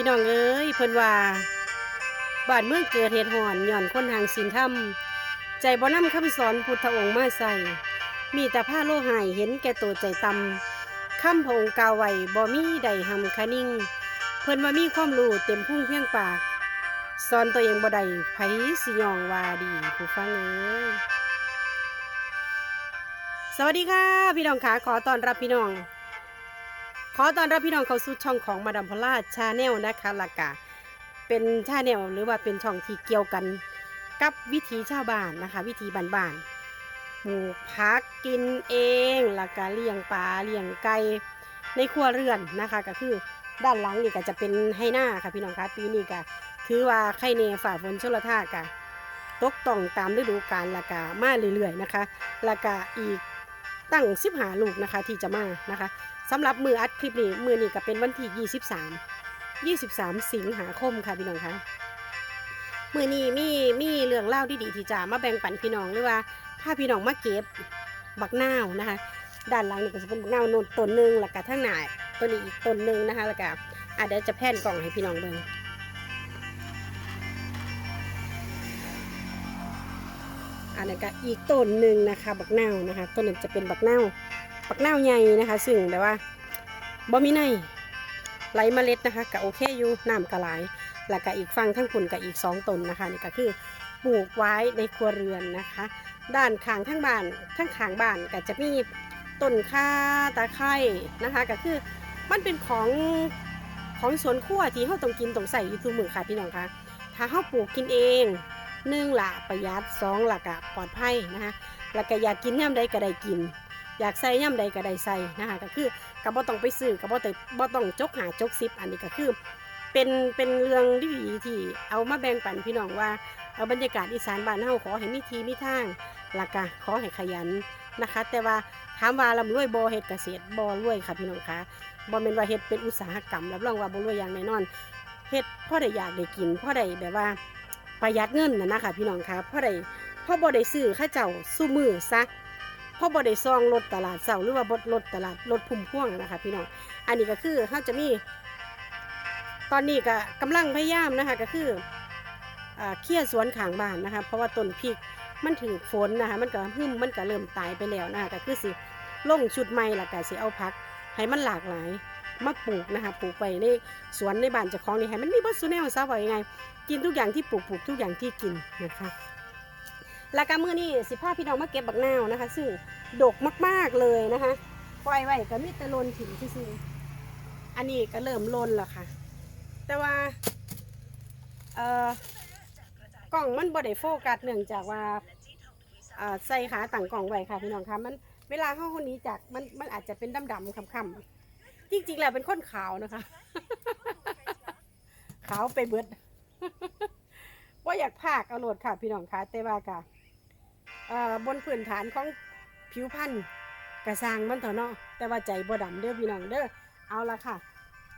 พี่น้องเอ้ยเพิ่นว่าบ้านเมืองเกิดเหตุหอนย่อนคนทางศีลธรรม ใจบ่นำคำสอนพุทธองค์มาใส่ มีแต่ผ้าโลหายเห็นแก่ตัวใจต่ำคำพระองค์กล่าวไว้บ่มีใดหำคะนิ่ง เพิ่นว่ามีความรู้เต็มพุ่งเพียงปากสอนตัวเองบ่ได้ไผสิยองว่าดีผู้ฟังเอ้ยสวัสดีค่ะ พี่น้องขาขอต้อนรับพี่น้อง ขอต้อนรับพี่น้องเข้าสู่ช่องของมาดามพลาชาแนลนะคะลักกะเป็นชาแนลหรือว่าเป็นช่องที่เกี่ยวกันกับวิถีชาวบ้านนะคะ วิถีบ้านๆปลูพักกินเองล้วก็เลี้ยงปลาเลี้ยงไก่ในครัวเรือนนะคะ ก็คือด้านหลังนี่ก็จะเป็นให้หน้าค่ะพี่น้องคะปีนี้ก็ถือว่าไข่เนฝ่าฝนชลท่ากะตกต้องตามฤดูกาลละกะมาเรื่อยๆนะคะล้วก็อีก ตั้งสิบหาลูกนะคะที่จะมานะคะสำหรับมืออัดคลิปนี้มือนี้ก็เป็นวันที่ 23 23 สิงหาคมค่ะพี่น้องคะมือนี้มีมีเรื่องเล่าดีๆที่จะมาแบ่งปันพี่น้องหรือว่าถ้าพี่น้องมาเก็บบักนาวนะคะ ด้านหลังนี่ก็จะเป็นบักนาวโนนต้นหนึ่งแล้วก็ทั้งหน้าต้นนี้อีกต้นหนึ่งนะคะแล้วก็อะเดี๋ยวจะแผ่นกล่องให้พี่น้องเบิ่ง อันนี้ก็อีกต้นหนึ่งนะคะ บักนาวนะคะ ต้นนั้นจะเป็นบักนาวบักนาวใหญ่นะคะ ซึ่งแบบว่าบ่มีในไหลเมล็ดนะคะก็โอเคอยู่น้ำกระไหลแล้วก็อีกฝั่งทั้งผลกับอีกสองต้นนะคะนี่ก็คือปลูกไว้ในครัวเรือนนะคะ ด้านข้างทั้งบ้านทั้งข้างบ้านก็จะมีต้นข่าตะไคร้นะคะก็คือมันเป็นของของสวนครัวที่เราต้องกินต้องใส่อยู่ทุกมือค่ะพี่น้องคะถ้าเราปลูกกินเอง หนึ่งละประหยัดสองละก็ปลอดภัยนะคะแล้วก็อยากกินย่ำใดก็ได้กิน อยากใส่ย่ำใดก็ได้ใส่นะคะก็คือก็บ่ต้องไปซื้อก็บ่ต้องบ่ต้องจกหาจกซิปอันนี้ก็คือเป็นเป็นเรื่องดีที่เอามาแบ่งปันพี่น้องว่าเอาบรรยากาศอีสานบ้านเฮาขอให้มีทีมีทางหลักกะขอให้ขยันนะคะ แต่ว่าถามว่าลำรวยบอเฮ็ดเกษตรบอรวยค่ะพี่น้องคะบอเป็นว่าเฮ็ดเป็นอุตสาหกรรมรับรองว่าบ่รวยอย่างแน่นอนเฮ็ดพ่อได้อยากได้กินพ่อได้แบบว่า ประหยัดเงินนะนะคะพี่น้องคะพ่อได้พ่อบ่ได้ซื้อข้าเจ้าสู้มือซะพ่อบ่ได้ซองรถตลาดเสาหรือว่าบดรถตลาดรถพุ่มพ่วงนะคะพี่น้องอันนี้ก็คือเขาจะมี ตอนนี้ก็กำลังพยายามนะคะก็คือเคลียร์สวนขางบ้านนะคะ เพราะว่าต้นพริกมันถือฝนนะคะ มันก็หึ่มมันก็เริ่มตายไปแล้วนะคะก็คือสิลงชุดใหม่ละก็สิเอาพัก ให้มันหลากหลาย มาปลูกนะคะปลูกไปในสวนในบ้านเจ้าของนี่ให้มันมีบัสซูแนลซะว่ายังไง กินทุกอย่างที่ปลูกปลูกทุกอย่างที่กินนะคะแล้วก็มือนี้สิพาพี่น้องมาเก็บบักนาวนะคะ ซึ่งดกมากๆเลยนะคะปล่อยไว้ก็มีแต่ลนถิ่นซื่ออันนี้ก็เริ่มลนแล้วค่ะ แต่ว่าเอ่อกล่องมันบ่ได้โฟกัสเนื่องจากว่าอ่าใส่ขาต่างกล่องไว้ค่ะพี่น้องคะมันเวลาเข้าคนนี้จากมันมันอาจจะเป็นดำๆคำๆ จริงๆแล้วเป็นคนขาวนะคะ ขาวไปเบิดว่าอยากพากเอาโหลดค่ะ พี่น้องคะแต่ว่ากะเอ่อบนพื้นฐานของผิวพรรณกระสางมันเถอะเนาะแต่ว่าใจบ่ดำเด้อพี่น้องเด้อเอาละค่ะ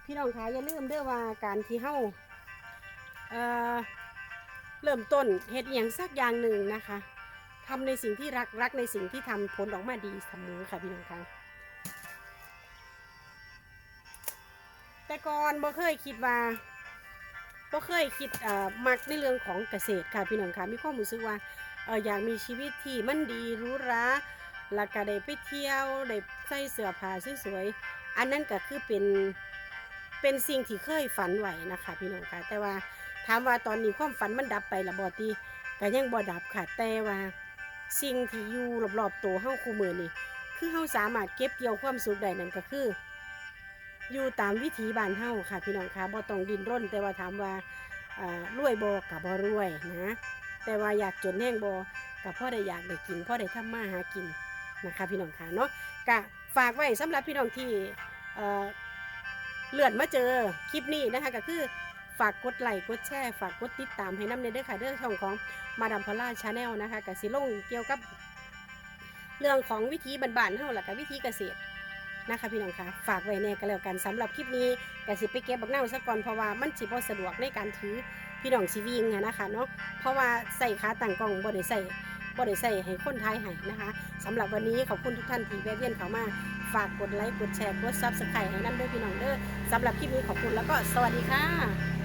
พี่น้องคะอย่าลืมเด้อว่าการที่เฮาเเริ่มต้นเฮ็ดอย่างสักอย่างหนึ่งนะคะทำในสิ่งที่รักรักในสิ่งที่ทำผลออกมาดีเสมอค่ะพี่น้องคะ แต่ก่อนบ่เคยคิดว่าบ่เคยคิดเอ่อมักในเรื่องของเกษตรค่ะพี่น้องค่ะมีความรู้สึกว่าเอออยากมีชีวิตที่มันดีรู้ราแล้วก็ได้ไปเที่ยวได้ใส่เสื้อผ้าสวยๆอันนั้นก็คือเป็นเป็นสิ่งที่เคยฝันไว้นะคะพี่น้องค่ะแต่ว่าถามว่าตอนนี้ความฝันมันดับไปละบ่ตีก็ยังบ่ดับค่ะแต่ว่าสิ่งที่อยู่รอบๆตัวเฮาคู่มือนี่คือเฮาสามารถเก็บเกี่ยวความสุขได้นั่นก็คือ อยู่ตามวิถีบ้านเฮาค่ะ พี่น้องคะบ่ต้องดินร่น แต่ว่าถามว่ารวยบ่กับบ่รวยนะ แต่ว่าอยากจนแห้งบ่กับพ่อได้อยากได้กินพ่อได้ทำมาหากินนะคะพี่น้องคะเนาะกะฝากไว้สำหรับพี่น้องที่เลื่อนมาเจอคลิปนี้นะคะก็คือฝากกดไลค์กดแชร์ฝากกดติดตามให้น้ำในเด้อค่ะเด้อช่องของมาดามพอล่าชาแนลนะคะกับสิลงเกี่ยวกับ เรื่องของวิธีบ้านๆเฮาและกับวิธีเกษตร นะคะพี่น้องคะฝากไว้แน่ก็แล้วกันสำหรับคลิปนี้กสิไปเก็บบักเน่าซะก่อนเพราะว่ามันสิบ่สะดวกในการถือพี่น้องชีวิงนะคะเนาะเพราะว่าใส่ขาต่างกล่องบ่ได้ใส่บ่ได้ใส่ให้คนท้ายให้นะคะสำหรับวันนี้ขอบคุณทุกท่านที่แวะเวียนเข้ามาฝากกดไลค์กดแชร์กดซับสไครต์ให้นั่นด้วยพี่น้องเด้อสำหรับคลิปนี้ขอบคุณแล้วก็สวัสดีค่ะ